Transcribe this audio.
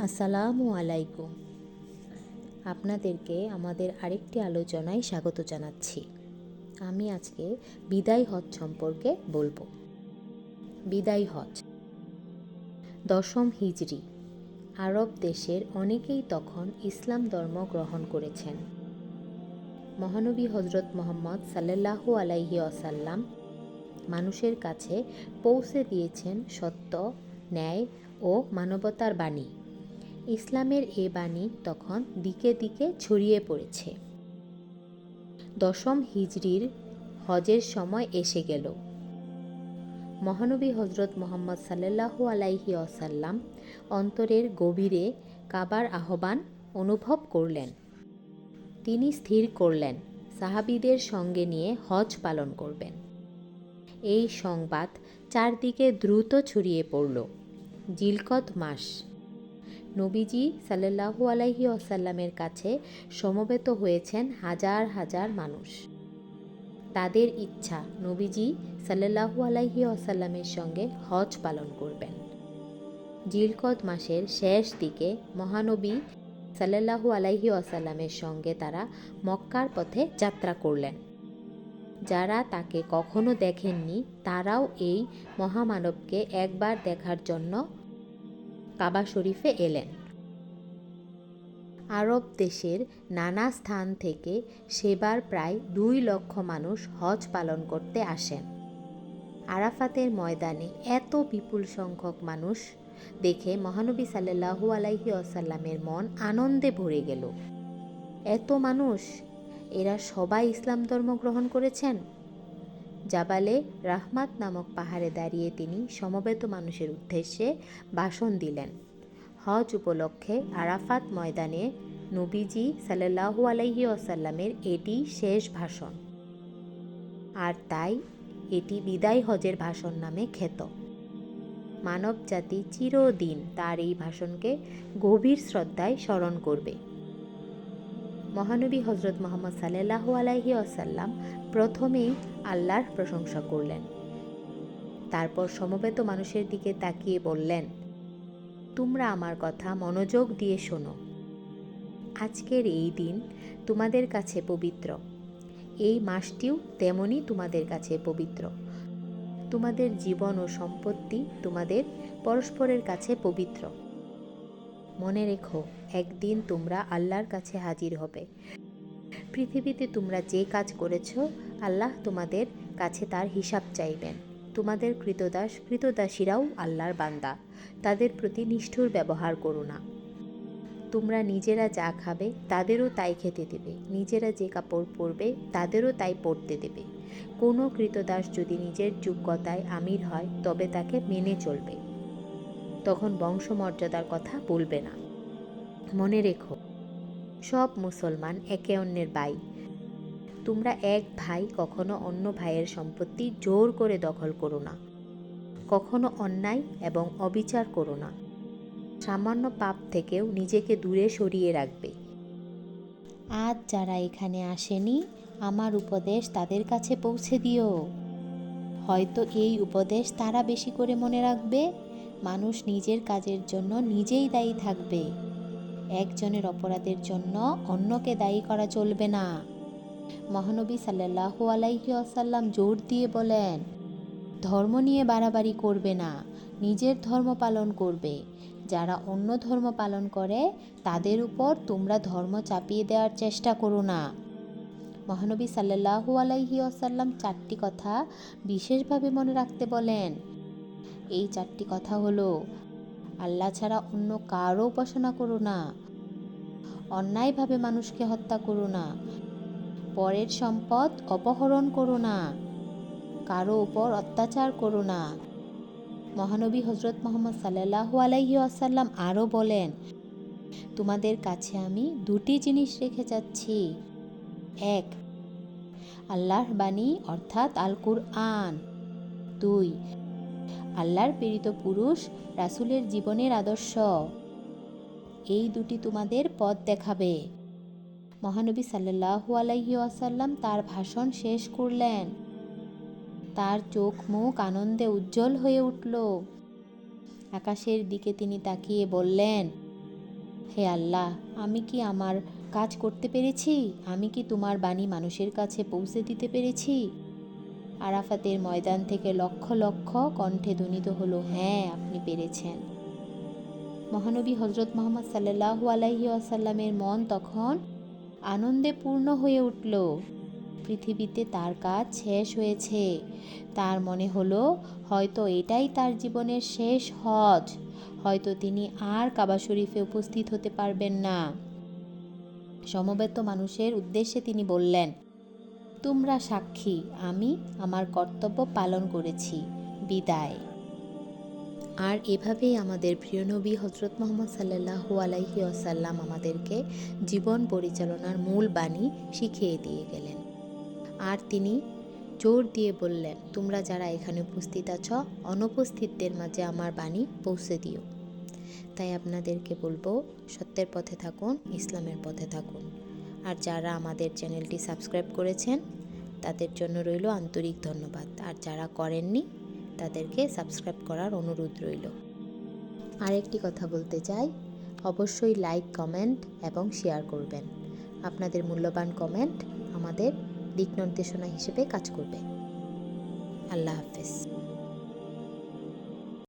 আসসালামু আলাইকুম। আপনাদেরকে আমাদের আরেকটি আলোচনায় স্বাগত জানাচ্ছি। আমি আজকে বিদায় হজ সম্পর্কে বলব। বিদায় হজ। দশম হিজরি। আরব দেশের অনেকেই তখন ইসলাম ধর্ম গ্রহণ করেছেন। মহানবী হজরত মোহাম্মদ সাল্লাল্লাহু আলাইহি আসাল্লাম মানুষের কাছে পৌঁছে দিয়েছেন সত্য, ন্যায় ও মানবতার বাণী। ইসলামের এ বাণী তখন দিকে দিকে ছড়িয়ে পড়েছে। দশম হিজরির হজের সময় এসে গেল। মহানবী হজরত মোহাম্মদ সাল্লাল্লাহু আলাইহি আসাল্লাম অন্তরের গভীরে কাবার আহ্বান অনুভব করলেন। তিনি স্থির করলেন, সাহাবিদের সঙ্গে নিয়ে হজ পালন করবেন। এই সংবাদ চারদিকে দ্রুত ছড়িয়ে পড়ল। জিলকত মাস নবীজি সাল্লাহু আলাইহি আসাল্লামের কাছে সমবেত হয়েছেন হাজার হাজার মানুষ। তাদের ইচ্ছা নবীজি সাল্লাহু আলাইহি আসাল্লামের সঙ্গে হজ পালন করবেন। জিলকদ মাসের শেষ দিকে মহানবী সাল্লাহু আলাইহি আসাল্লামের সঙ্গে তারা মক্কার পথে যাত্রা করলেন। যারা তাকে কখনো দেখেননি, তারাও এই মহামানবকে একবার দেখার জন্য কাবা শরীফে এলেন। আরব দেশের নানা স্থান থেকে সেবার প্রায় দুই লক্ষ মানুষ হজ পালন করতে আসেন। আরাফাতের ময়দানে এত বিপুল সংখ্যক মানুষ দেখে মহানবী সাল্লাহু আলাইহি আসাল্লামের মন আনন্দে ভরে গেল। এত মানুষ? এরা সবাই ইসলাম ধর্ম গ্রহণ করেছেন? জাবালে রাহমাত নামক পাহাড়ে দাঁড়িয়ে তিনি সমবেত মানুষের উদ্দেশ্যে ভাষণ দিলেন। হজ উপলক্ষে আরাফাত ময়দানে নবীজি সাল্লাহু আলাইহি আসাল্লামের এটি শেষ ভাষণ। আর তাই এটি বিদায় হজের ভাষণ নামে খ্যাত। মানব জাতি চিরদিন তার এই ভাষণকে গভীর শ্রদ্ধায় স্মরণ করবে। মহানবী হজরত মোহাম্মদ সাল্লাহ আলাইহি আসাল্লাম প্রথমেই আল্লাহর প্রশংসা করলেন। তারপর সমবেত মানুষের দিকে তাকিয়ে বললেন, তোমরা আমার কথা মনোযোগ দিয়ে শোনো। আজকের এই দিন তোমাদের কাছে পবিত্র। এই মাসটিও তেমনই তোমাদের কাছে পবিত্র। তোমাদের জীবন ও সম্পত্তি তোমাদের পরস্পরের কাছে পবিত্র। মনে রেখো, একদিন তোমরা আল্লাহর কাছে হাজির হবে। পৃথিবীতে তোমরা যে কাজ করেছ, আল্লাহ তোমাদের কাছে তার হিসাব চাইবেন। তোমাদের কৃতদাস, কৃতদাসীরাও আল্লাহর বান্দা। তাদের প্রতি নিষ্ঠুর ব্যবহার করো না। তোমরা নিজেরা যা খাবে, তাদেরও তাই খেতে দেবে। নিজেরা যে কাপড় পরবে, তাদেরও তাই পরতে দেবে। কোনো কৃতদাস যদি নিজের যোগ্যতায় আমির হয়, তবে তাকে মেনে চলবে। তখন বংশমর্যাদার কথা বলবে না। মনে রেখো, সব মুসলমান একে অন্যের ভাই। তোমরা এক ভাই, কখনো অন্য ভাইয়ের সম্পত্তি জোর করে দখল করো না। কখনো অন্যায় এবং অবিচার করো না। সামান্য পাপ থেকেও নিজেকে দূরে সরিয়ে রাখবে। আজ যারা এখানে আসেনি, আমার উপদেশ তাদের কাছে পৌঁছে দিও। হয়তো এই উপদেশ তারা বেশি করে মনে রাখবে। মানুষ নিজের কাজের জন্য নিজেই দায়ী থাকবে। একজনের অপরাধের জন্য অন্যকে দায়ী করা চলবে না। মহানবী সাল্লাহু আলাইহি আসাল্লাম জোর দিয়ে বলেন, ধর্ম নিয়ে বাড়াবাড়ি করবে না, নিজের ধর্ম পালন করবে। যারা অন্য ধর্ম পালন করে, তাদের উপর তোমরা ধর্ম চাপিয়ে দেওয়ার চেষ্টা করো না। মহানবী সাল্লাহু আলাইহি আসাল্লাম চারটি কথা বিশেষভাবে মনে রাখতে বলেন এই চারটি কথা হলো, আল্লাহ ছাড়া অন্য কারও উপাসনা করো না। অন্যায়ভাবে মানুষকে হত্যা করো না। পরের সম্পদ অপহরণ করো না। কারও উপর অত্যাচার করো না। মহানবী হজরত মোহাম্মদ সাল্লাহু আলাইহি আসাল্লাম আরও বলেন, তোমাদের কাছে আমি দুটি জিনিস রেখে যাচ্ছি। এক, আল্লাহর বাণী অর্থাৎ আল কুরআন দুই আল্লাহর প্রেরিত পুরুষ, রাসুলের জীবনের আদর্শ। এই দুটি তোমাদের পথ দেখাবে। মহানবী সাল্লাহু আলাইহি আসাল্লাম তার ভাষণ শেষ করলেন। তার চোখ মুখ আনন্দে উজ্জ্বল হয়ে উঠল। আকাশের দিকে তিনি তাকিয়ে বললেন, হে আল্লাহ, আমি কি আমার কাজ করতে পেরেছি? আমি কি তোমার বাণী মানুষের কাছে পৌঁছে দিতে পেরেছি? আরাফাতের ময়দান থেকে লক্ষ লক্ষ কণ্ঠে ধ্বনিত হলো হ্যাঁ আপনি পেরেছেন। মহানবী হজরত মোহাম্মদ সাল্লাহু আলাইহি আসাল্লামের মন তখন আনন্দে পূর্ণ হয়ে উঠল। পৃথিবীতে তার কাজ শেষ হয়েছে। তার মনে হলো, হয়তো এটাই তার জীবনের শেষ হজ। হয়তো তিনি আর কাবা শরীফে উপস্থিত হতে পারবেন না। সমবেত মানুষের উদ্দেশ্যে তিনি বললেন তোমরা সাক্ষী, আমি আমার কর্তব্য পালন করেছি। বিদায়। আর এভাবেই আমাদের প্রিয় নবী হজরত মোহাম্মদ সাল্লাহু আলাইহি আসাল্লাম আমাদেরকে জীবন পরিচালনার মূল বাণী শিখিয়ে দিয়ে গেলেন। আর তিনি জোর দিয়ে বললেন, তোমরা যারা এখানে উপস্থিত আছো, অনুপস্থিতদের মাঝে আমার বাণী পৌঁছে দিও। তাই আপনাদেরকে বলব, সত্যের পথে থাকুন, ইসলামের পথে থাকুন। আর যারা আমাদের চ্যানেলটি সাবস্ক্রাইব করেছেন, তাদের জন্য রইল আন্তরিক ধন্যবাদ। আর যারা করেননি, তাদেরকে সাবস্ক্রাইব করার অনুরোধ রইল। আরেকটি কথা বলতে চাই, অবশ্যই লাইক, কমেন্ট এবং শেয়ার করবেন। আপনাদের মূল্যবান কমেন্ট আমাদের দিক নির্দেশনা হিসেবে কাজ করবে। আল্লাহ হাফেজ।